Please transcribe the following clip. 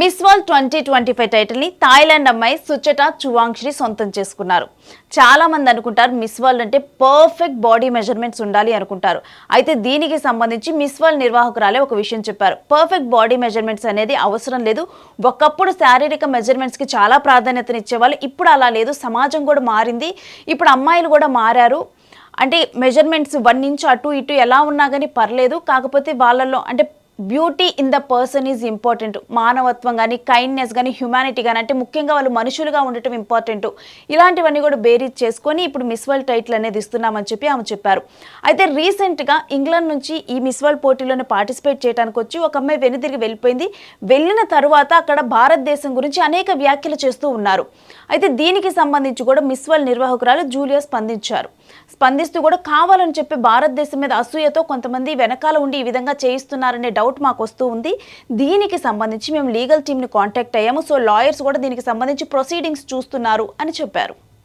Miss World twenty twenty five టైటిల్ని Thailand అమ్మాయి Suchata Chuangsri సొంతం చేసుకున్నారు. చాలా మంది అనుకుంటారు మిస్ వరల్డ్ అంటే పర్ఫెక్ట్ బాడీ మెజర్మెంట్స్ ఉండాలి అనుకుంటారు. అయితే దీనికి సంబంధించి మిస్ వరల్డ్ నిర్వాహకురాలే ఒక విషయం చెప్పారు. పర్ఫెక్ట్ బాడీ మెజర్మెంట్స్ అనేది అవసరం లేదు. ఒకప్పుడు శారీరక మెజర్మెంట్స్కి చాలా ప్రాధాన్యతనిచ్చేవాళ్ళు. ఇప్పుడు అలా లేదు. సమాజం కూడా మారింది. ఇప్పుడు అమ్మాయిలు కూడా మారారు. అంటే మెజర్మెంట్స్ వన్ ఇంచ్ అటు ఇటు ఎలా ఉన్నా కానీ పర్లేదు. కాకపోతే వాళ్ళల్లో అంటే beauty in the person is important. మానవత్వం కానీ కైండ్నెస్ కానీ హ్యుమానిటీ కానీ అంటే ముఖ్యంగా వాళ్ళు మనుషులుగా ఉండటం ఇంపార్టెంట్. ఇలాంటివన్నీ కూడా బేరీజ్ చేసుకొని ఇప్పుడు మిస్ వరల్డ్ టైటిల్ అనేది ఇస్తున్నామని చెప్పి ఆమె చెప్పారు. అయితే రీసెంట్గా ఇంగ్లాండ్ నుంచి ఈ మిస్ వరల్డ్ పోటీలోనే పార్టిసిపేట్ చేయడానికి వచ్చి ఒక అమ్మాయి వెనుదిరిగి వెళ్ళిపోయింది. వెళ్ళిన తరువాత అక్కడ భారతదేశం గురించి అనేక వ్యాఖ్యలు చేస్తూ ఉన్నారు. అయితే దీనికి సంబంధించి కూడా మిస్ వరల్డ్ నిర్వాహకురాలు జూలియా స్పందించారు. స్పందిస్తూ కూడా కావాలని చెప్పి భారతదేశం మీద అసూయతో కొంతమంది వెనకాల ఉండి ఈ విధంగా చేయిస్తున్నారనే డౌట్ మాకు వస్తూ ఉంది. దీనికి సంబంధించి మేము లీగల్ టీమ్ని కాంటాక్ట్ అయ్యాము. సో లాయర్స్ కూడా దీనికి సంబంధించి ప్రొసీడింగ్స్ చూస్తున్నారు అని చెప్పారు.